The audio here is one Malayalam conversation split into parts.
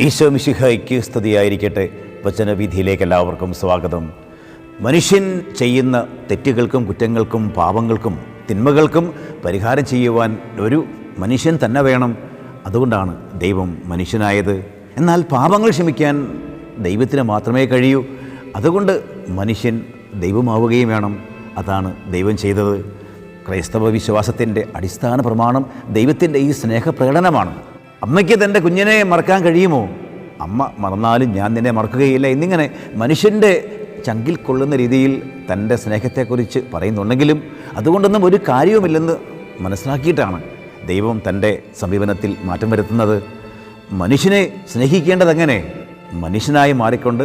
ഈശോ മിശിഹയ്ക്ക് സ്തുതിയായിരിക്കട്ടെ. വചനവിധിയിലേക്ക് എല്ലാവർക്കും സ്വാഗതം. മനുഷ്യൻ ചെയ്യുന്ന തെറ്റുകൾക്കും കുറ്റങ്ങൾക്കും പാപങ്ങൾക്കും തിന്മകൾക്കും പരിഹാരം ചെയ്യുവാൻ ഒരു മനുഷ്യൻ തന്നെ വേണം. അതുകൊണ്ടാണ് ദൈവം മനുഷ്യനായത്. എന്നാൽ പാപങ്ങൾ ക്ഷമിക്കാൻ ദൈവത്തിന് മാത്രമേ കഴിയൂ. അതുകൊണ്ട് മനുഷ്യൻ ദൈവമാവുകയും വേണം. അതാണ് ദൈവം ചെയ്തത്. ക്രൈസ്തവ വിശ്വാസത്തിന്റെ അടിസ്ഥാന പ്രമാണം ദൈവത്തിന്റെ ഈ സ്നേഹപ്രകടനമാണ്. അമ്മയ്ക്ക് തന്റെ കുഞ്ഞിനെ മറക്കാൻ കഴിയുമോ? അമ്മ മറന്നാലും ഞാൻ നിന്നെ മറക്കുകയില്ല എന്നിങ്ങനെ മനുഷ്യന്റെ ചങ്കിൽ കൊള്ളുന്ന രീതിയിൽ തന്റെ സ്നേഹത്തെക്കുറിച്ച് പറയുന്നുണ്ടെങ്കിലും അതുകൊണ്ടൊന്നും ഒരു കാര്യവുമില്ലെന്ന് മനസ്സിലാക്കിയിട്ടാണ് ദൈവം തന്റെ സമീപനത്തിൽ മാറ്റം വരുത്തുന്നത്. മനുഷ്യനെ സ്നേഹിക്കേണ്ടതെങ്ങനെ? മനുഷ്യനായി മാറിക്കൊണ്ട്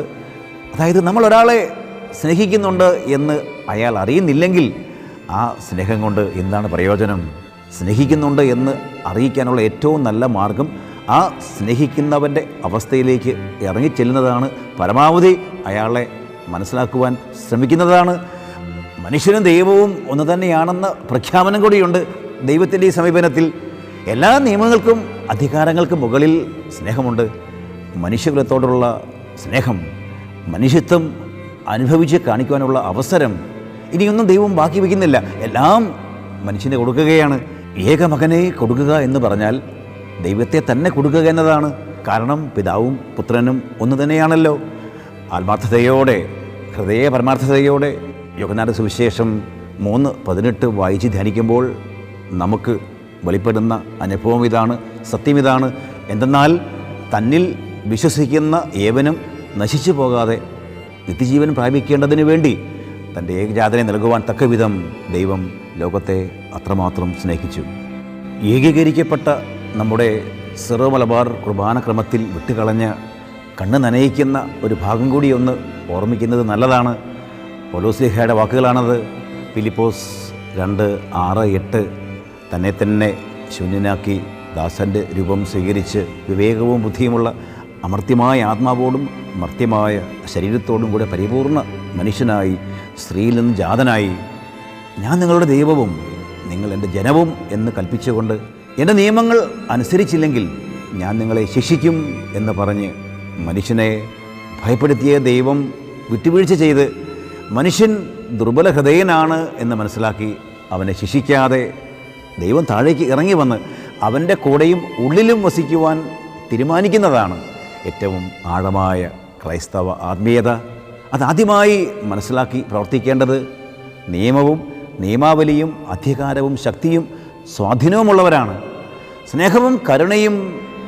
അതായത് നമ്മൾ ഒരാളെ സ്നേഹിക്കുന്നുണ്ട് എന്ന് അയാൾ അറിയുന്നില്ലെങ്കിൽ ആ സ്നേഹം കൊണ്ട് എന്താണ് പ്രയോജനം? സ്നേഹിക്കുന്നുണ്ട് എന്ന് അറിയിക്കാനുള്ള ഏറ്റവും നല്ല മാർഗം ആ സ്നേഹിക്കുന്നവന്റെ അവസ്ഥയിലേക്ക് ഇറങ്ങിച്ചെല്ലുന്നതാണ്. പരമാവധി അയാളെ മനസ്സിലാക്കുവാൻ ശ്രമിക്കുന്നതാണ്. മനുഷ്യനും ദൈവവും ഒന്ന് തന്നെയാണെന്ന പ്രഖ്യാപനം കൂടിയുണ്ട്. ദൈവത്തിന്റെ ഈ സമീപനത്തിൽ എല്ലാ നിയമങ്ങൾക്കും അധികാരങ്ങൾക്കും മുകളിൽ സ്നേഹമുണ്ട്. മനുഷ്യകുലത്തോടുള്ള സ്നേഹം മനുഷ്യത്വം അനുഭവിച്ച് കാണിക്കുവാനുള്ള അവസരം ഇനിയൊന്നും ദൈവം ബാക്കി വയ്ക്കുന്നില്ല. എല്ലാം മനുഷ്യന് കൊടുക്കുകയാണ്. ഏകമകനെ കൊടുക്കുക എന്ന് പറഞ്ഞാൽ ദൈവത്തെ തന്നെ കൊടുക്കുക എന്നതാണ്. കാരണം പിതാവും പുത്രനും ഒന്ന് തന്നെയാണല്ലോ. ആത്മാർത്ഥതയോടെ ഹൃദയ പരമാർത്ഥതയോടെ യോഗനാഥ സുവിശേഷം മൂന്ന് പതിനെട്ട് വായിച്ച് ധ്യാനിക്കുമ്പോൾ നമുക്ക് വെളിപ്പെടുന്ന അനുഭവം ഇതാണ് സത്യം ഇതാണ്. എന്തെന്നാൽ തന്നിൽ വിശ്വസിക്കുന്ന ഏവനും നശിച്ചു പോകാതെ നിത്യജീവൻ പ്രാപിക്കേണ്ടതിന് വേണ്ടി തന്റെ ഏകജാതനെ നൽകുവാൻ തക്കവിധം ദൈവം ലോകത്തെ അത്രമാത്രം സ്നേഹിച്ചു. ഏകീകരിക്കപ്പെട്ട നമ്മുടെ സിറോ മലബാർ കുർബാന ക്രമത്തിൽ വിട്ടുകളഞ്ഞ കണ്ണ് നനയിക്കുന്ന ഒരു ഭാഗം കൂടി ഒന്ന് ഓർമ്മിക്കുന്നത് നല്ലതാണ്. പൊലോസ്ലിഹയുടെ വാക്കുകളാണത്. ഫിലിപ്പോസ് രണ്ട് ആറ് എട്ട് തന്നെ തന്നെ ശൂന്യനാക്കി ദാസന്റെ രൂപം സ്വീകരിച്ച് വിവേകവും ബുദ്ധിയുമുള്ള അമർത്യമായ ആത്മാവോടും മർത്യമായ ശരീരത്തോടും കൂടെ പരിപൂർണ മനുഷ്യനായി സ്ത്രീയിൽ നിന്ന് ജാതനായി ഞാൻ നിങ്ങളുടെ ദൈവവും നിങ്ങൾ എന്റെ ജനവും എന്ന് കൽപ്പിച്ചുകൊണ്ട് എന്റെ നിയമങ്ങൾ അനുസരിച്ചില്ലെങ്കിൽ ഞാൻ നിങ്ങളെ ശിക്ഷിക്കും എന്ന് പറഞ്ഞ് മനുഷ്യനെ ഭയപ്പെടുത്തിയ ദൈവം വിട്ടുവീഴ്ച ചെയ്ത് മനുഷ്യൻ ദുർബല ഹൃദയനാണ് എന്ന് മനസ്സിലാക്കി അവനെ ശിക്ഷിക്കാതെ ദൈവം താഴേക്ക് ഇറങ്ങി വന്ന് അവന്റെ കൂടെയും ഉള്ളിലും വസിക്കുവാൻ തീരുമാനിക്കുന്നതാണ് ഏറ്റവും ആഴമായ ക്രൈസ്തവ ആത്മീയത. അതാദ്യമായി മനസ്സിലാക്കി പ്രവർത്തിക്കേണ്ടത് നിയമവും നിയമാവലിയും അധികാരവും ശക്തിയും സ്വാധീനവുമുള്ളവരാണ്. സ്നേഹവും കരുണയും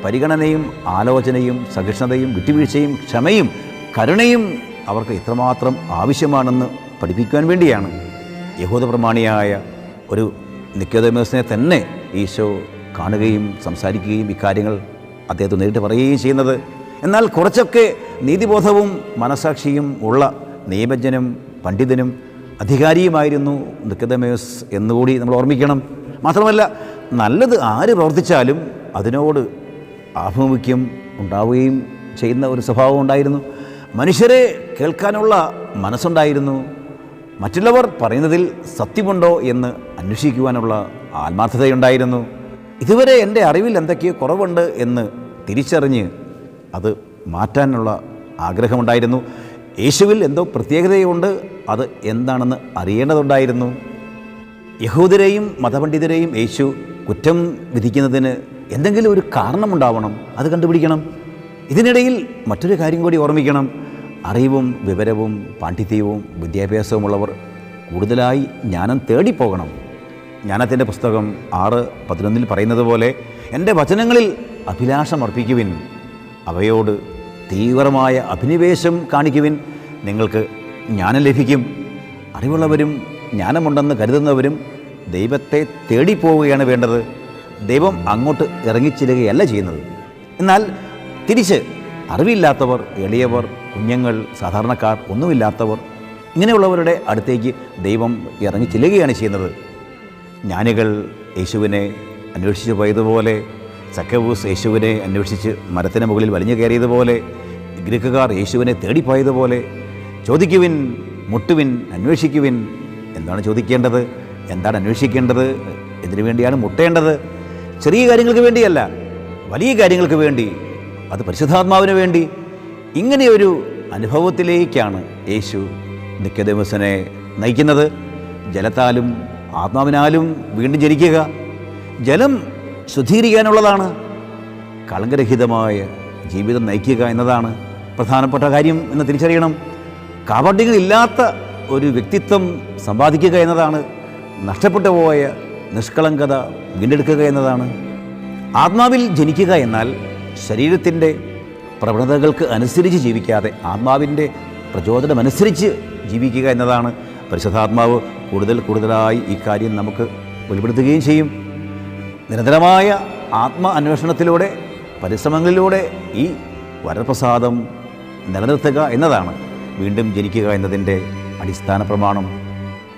പരിഗണനയും ആലോചനയും സഹിഷ്ണുതയും വിട്ടുവീഴ്ചയും ക്ഷമയും കരുണയും അവർക്ക് ഇത്രമാത്രം ആവശ്യമാണെന്ന് പഠിപ്പിക്കുവാൻ വേണ്ടിയാണ്. യഹൂദ പ്രമാണിയായ ഒരു നിക്കോദമേസിനെ തന്നെ ഈശോ കാണുകയും സംസാരിക്കുകയും ഇക്കാര്യങ്ങൾ അദ്ദേഹത്തെ നേരിട്ട് പറയുകയും ചെയ്യുന്നത് എന്നാൽ കുറച്ചൊക്കെ നീതിബോധവും മനസാക്ഷിയും ഉള്ള നിയമജ്ഞനും പണ്ഡിതനും അധികാരിയുമായിരുന്നു നിക്കതമേസ് എന്നുകൂടി നമ്മൾ ഓർമ്മിക്കണം. മാത്രമല്ല നല്ലത് ആര് പ്രവർത്തിച്ചാലും അതിനോട് ആഭിമുഖ്യം ഉണ്ടാവുകയും ചെയ്യുന്ന ഒരു സ്വഭാവം ഉണ്ടായിരുന്നു. മനുഷ്യരെ കേൾക്കാനുള്ള മനസ്സുണ്ടായിരുന്നു. മറ്റുള്ളവർ പറയുന്നതിൽ സത്യമുണ്ടോ എന്ന് അന്വേഷിക്കുവാനുള്ള ആത്മാർത്ഥതയുണ്ടായിരുന്നു. ഇതുവരെ എന്റെ അറിവിൽ എന്തൊക്കെയോ കുറവുണ്ട് എന്ന് തിരിച്ചറിഞ്ഞ് അത് മാറ്റാനുള്ള ആഗ്രഹമുണ്ടായിരുന്നു. യേശുവിൽ എന്തോ പ്രത്യേകതയുണ്ട് അത് എന്താണെന്ന് അറിയേണ്ടതുണ്ടായിരുന്നു. യഹൂദരെയും മതപണ്ഡിതരെയും യേശു കുറ്റം വിധിക്കുന്നതിന് എന്തെങ്കിലും ഒരു കാരണമുണ്ടാവണം അത് കണ്ടുപിടിക്കണം. ഇതിനിടയിൽ മറ്റൊരു കാര്യം കൂടി ഓർമ്മിക്കണം. അറിവും വിവരവും പാണ്ഡിത്യവും വിദ്യാഭ്യാസവുമുള്ളവർ കൂടുതലായി ജ്ഞാനം തേടിപ്പോകണം. ജ്ഞാനത്തിന്റെ പുസ്തകം ആറ് പതിനൊന്നിൽ പറയുന്നത് പോലെ എന്റെ വചനങ്ങളിൽ അഭിലാഷം അർപ്പിക്കുവിൻ അവയോട് തീവ്രമായ അഭിനിവേശം കാണിക്കുവിൻ. നിങ്ങൾക്ക് ജ്ഞാനം ലഭിക്കും. അറിവുള്ളവരും ജ്ഞാനമുണ്ടെന്ന് കരുതുന്നവരും ദൈവത്തെ തേടിപ്പോവുകയാണ് വേണ്ടത്. ദൈവം അങ്ങോട്ട് ഇറങ്ങിച്ചിരുകയല്ല ചെയ്യുന്നത്. എന്നാൽ തിരിച്ച് അറിവില്ലാത്തവർ എളിയവർ കുഞ്ഞുങ്ങൾ സാധാരണക്കാർ ഒന്നുമില്ലാത്തവർ ഇങ്ങനെയുള്ളവരുടെ അടുത്തേക്ക് ദൈവം ഇറങ്ങിച്ചെല്ലുകയാണ് ചെയ്യുന്നത്. ജ്ഞാനികൾ യേശുവിനെ അന്വേഷിച്ചു പോയതുപോലെ സക്കവൂസ് യേശുവിനെ അന്വേഷിച്ച് മരത്തിന് മുകളിൽ വലിഞ്ഞു കയറിയതുപോലെ ഗ്രീക്കുകാർ യേശുവിനെ തേടിപ്പോയതുപോലെ ചോദിക്കുവിൻ മുട്ടുവിൻ അന്വേഷിക്കുവിൻ എന്താണ് ചോദിക്കേണ്ടത്? എന്താണ് അന്വേഷിക്കേണ്ടത്? എന്തിനു വേണ്ടിയാണ് മുട്ടേണ്ടത്? ചെറിയ കാര്യങ്ങൾക്ക് വേണ്ടിയല്ല വലിയ കാര്യങ്ങൾക്ക് വേണ്ടി അത് പരിശുദ്ധാത്മാവിന് വേണ്ടി. ഇങ്ങനെയൊരു അനുഭവത്തിലേക്കാണ് യേശു നിക്കദേവസനെ നയിക്കുന്നത്. ജലത്താലും ആത്മാവിനാലും വീണ്ടും ജനിക്കുക. ജലം ശുദ്ധീകരിക്കാനുള്ളതാണ്. കളങ്കരഹിതമായ ജീവിതം നയിക്കുക എന്നതാണ് പ്രധാനപ്പെട്ട കാര്യം എന്ന് തിരിച്ചറിയണം. കാപട്യങ്ങളില്ലാത്ത ഒരു വ്യക്തിത്വം സമ്പാദിക്കുക എന്നതാണ്. നഷ്ടപ്പെട്ടു പോയ നിഷ്കളങ്കത വീണ്ടെടുക്കുക എന്നതാണ്. ആത്മാവിൽ ജനിക്കുക എന്നാൽ ശരീരത്തിന്റെ പ്രവണതകൾക്ക് അനുസരിച്ച് ജീവിക്കാതെ ആത്മാവിന്റെ പ്രചോദനമനുസരിച്ച് ജീവിക്കുക എന്നതാണ്. പരിശുദ്ധാത്മാവ് കൂടുതൽ കൂടുതലായി ഇക്കാര്യം കാര്യം നമുക്ക് വെളിപ്പെടുത്തുകയും ചെയ്യും. നിരന്തരമായ ആത്മ അന്വേഷണത്തിലൂടെ പരിശ്രമങ്ങളിലൂടെ ഈ വരപ്രസാദം നിലനിർത്തുക എന്നതാണ് വീണ്ടും ജനിക്കുക എന്നതിന്റെ അടിസ്ഥാന പ്രമാണം.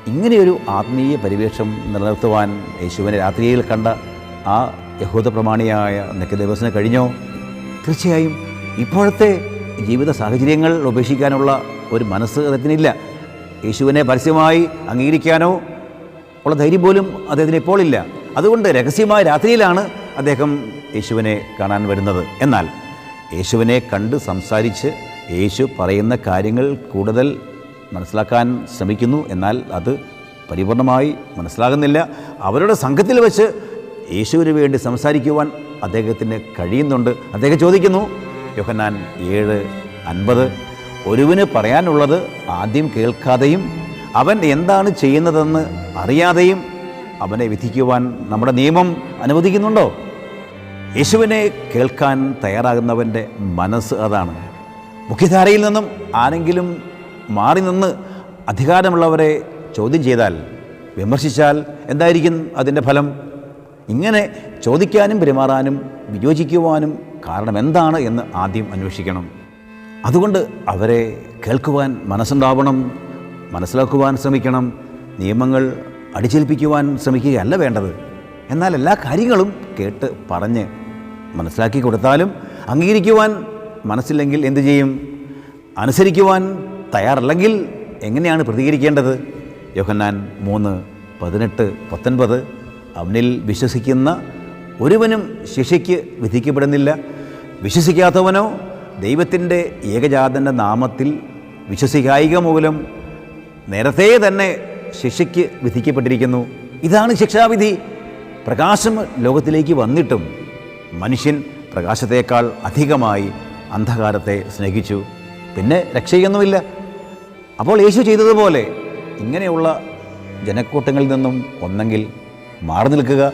ഇങ്ങനെയൊരു ആത്മീയ പരിവേഷം നിലനിർത്തുവാൻ യേശുവിനെ രാത്രിയിൽ കണ്ട ആ യഹൂദ പ്രമാണിയായ നിക്കദേവസിന് കഴിഞ്ഞോ? തീർച്ചയായും ഇപ്പോഴത്തെ ജീവിത സാഹചര്യങ്ങൾ ഉപേക്ഷിക്കാനുള്ള ഒരു മനസ്സ് അദ്ദേഹത്തിനില്ല. യേശുവിനെ പരസ്യമായി അംഗീകരിക്കാനോ ഉള്ള ധൈര്യം പോലും അദ്ദേഹത്തിന് ഇപ്പോൾ ഇല്ല. അതുകൊണ്ട് രഹസ്യമായ രാത്രിയിലാണ് അദ്ദേഹം യേശുവിനെ കാണാൻ വരുന്നത്. എന്നാൽ യേശുവിനെ കണ്ട് സംസാരിച്ച് യേശു പറയുന്ന കാര്യങ്ങൾ കൂടുതൽ മനസ്സിലാക്കാൻ ശ്രമിക്കുന്നു. എന്നാൽ അത് പരിപൂർണമായി മനസ്സിലാകുന്നില്ല. അവരുടെ സംഘത്തിൽ വെച്ച് യേശുവിന് വേണ്ടി സംസാരിക്കുവാൻ അദ്ദേഹത്തിന് കഴിയുന്നുണ്ട്. അദ്ദേഹം ചോദിക്കുന്നു യോഹന്നാൻ ഏഴ് അൻപത് ഒരുവിന് പറയാനുള്ളത് ആദ്യം കേൾക്കാതെയും അവൻ എന്താണ് ചെയ്യുന്നതെന്ന് അറിയാതെയും അവനെ വിധിക്കുവാൻ നമ്മുടെ നിയമം അനുവദിക്കുന്നുണ്ടോ? യേശുവിനെ കേൾക്കാൻ തയ്യാറാകുന്നവന്റെ മനസ്സ് അതാണ്. മുഖ്യധാരയിൽ നിന്നും ആരെങ്കിലും മാറി നിന്ന് അധികാരമുള്ളവരെ ചോദ്യം ചെയ്താൽ വിമർശിച്ചാൽ എന്തായിരിക്കും അതിന്റെ ഫലം? ഇങ്ങനെ ചോദിക്കാനും പെരുമാറാനും വിയോജിക്കുവാനും കാരണം എന്താണ് എന്ന് ആദ്യം അന്വേഷിക്കണം. അതുകൊണ്ട് അവരെ കേൾക്കുവാൻ മനസ്സുണ്ടാവണം മനസ്സിലാക്കുവാൻ ശ്രമിക്കണം. നിയമങ്ങൾ അടിച്ചേൽപ്പിക്കുവാൻ ശ്രമിക്കുകയല്ല വേണ്ടത്. എന്നാൽ എല്ലാ കാര്യങ്ങളും കേട്ട് പറഞ്ഞ് മനസ്സിലാക്കി കൊടുത്താലും അംഗീകരിക്കുവാൻ മനസ്സില്ലെങ്കിൽ എന്തു ചെയ്യും? അനുസരിക്കുവാൻ തയ്യാറല്ലെങ്കിൽ എങ്ങനെയാണ് പ്രതികരിക്കേണ്ടത്? യോഹന്നാൻ മൂന്ന് പതിനെട്ട് പത്തൊൻപത്. അവനിൽ വിശ്വസിക്കുന്ന ഒരുവനും ശിക്ഷയ്ക്ക് വിധിക്കപ്പെടുന്നില്ല. വിശ്വസിക്കാത്തവനോ ദൈവത്തിന്റെ ഏകജാതന്റെ നാമത്തിൽ വിശ്വസിക്കായിക മൂലം നേരത്തെ തന്നെ ശിക്ഷയ്ക്ക് വിധിക്കപ്പെട്ടിരിക്കുന്നു. ഇതാണ് ശിക്ഷാവിധി. പ്രകാശം ലോകത്തിലേക്ക് വന്നിട്ടും മനുഷ്യൻ പ്രകാശത്തേക്കാൾ അധികമായി അന്ധകാരത്തെ സ്നേഹിച്ചു. പിന്നെ രക്ഷയൊന്നുമില്ല. അപ്പോൾ യേശു ചെയ്തതുപോലെ ഇങ്ങനെയുള്ള ജനക്കൂട്ടങ്ങളിൽ നിന്നും ഒന്നെങ്കിൽ മാറി നിൽക്കുക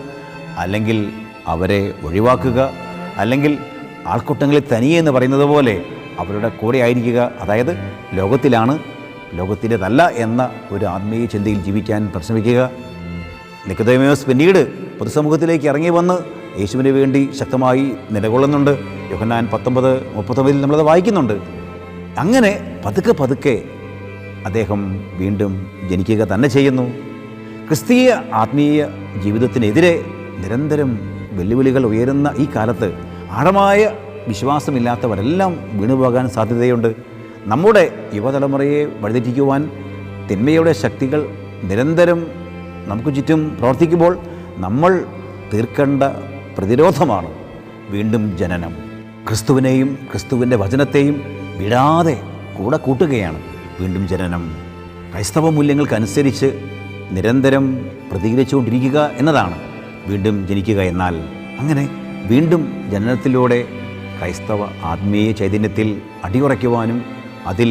അല്ലെങ്കിൽ അവരെ ഒഴിവാക്കുക അല്ലെങ്കിൽ ആൾക്കൂട്ടങ്ങളിൽ തനിയെ എന്ന് പറയുന്നത് പോലെ അവരുടെ കൂടെ ആയിരിക്കുക. അതായത് ലോകത്തിലാണ് ലോകത്തിന്റെതല്ല എന്ന ഒരു ആത്മീയ ചിന്തയിൽ ജീവിക്കാൻ പരിശ്രമിക്കുക. നിക്കതേമയോസ് പിന്നീട് പൊതുസമൂഹത്തിലേക്ക് ഇറങ്ങി വന്ന് യേശുവിന് വേണ്ടി ശക്തമായി നിലകൊള്ളുന്നുണ്ട്. യോഹന്നാൻ പത്തൊമ്പത് മുപ്പത്തൊമ്പതിൽ നമ്മളത് വായിക്കുന്നുണ്ട്. അങ്ങനെ പതുക്കെ പതുക്കെ അദ്ദേഹം വീണ്ടും ജനിക്കുക തന്നെ ചെയ്യുന്നു. ക്രിസ്തീയ ആത്മീയ ജീവിതത്തിനെതിരെ നിരന്തരം വെല്ലുവിളികൾ ഉയരുന്ന ഈ കാലത്ത് ആഴമായ വിശ്വാസമില്ലാത്തവരെല്ലാം വീണുപോകാൻ സാധ്യതയുണ്ട്. നമ്മുടെ യുവതലമുറയെ വഴിതെറ്റിക്കുവാൻ തിന്മയുടെ ശക്തികൾ നിരന്തരം നമുക്ക് ചുറ്റും പ്രവർത്തിക്കുമ്പോൾ നമ്മൾ തീർക്കേണ്ട പ്രതിരോധമാണ് വീണ്ടും ജനനം. ക്രിസ്തുവിനെയും ക്രിസ്തുവിന്റെ വചനത്തെയും വിടാതെ കൂടെ കൂട്ടുകയാണ് വീണ്ടും ജനനം. ക്രൈസ്തവ മൂല്യങ്ങൾക്കനുസരിച്ച് നിരന്തരം പ്രതികരിച്ചുകൊണ്ടിരിക്കുക എന്നതാണ് വീണ്ടും ജനിക്കുക എന്നാൽ. അങ്ങനെ വീണ്ടും ജനനത്തിലൂടെ ക്രൈസ്തവ ആത്മീയ ചൈതന്യത്തിൽ അടിയുറയ്ക്കുവാനും അതിൽ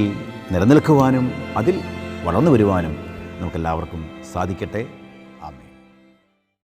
നിലനിൽക്കുവാനും അതിൽ വളർന്നു വരുവാനും നമുക്കെല്ലാവർക്കും സാധിക്കട്ടെ.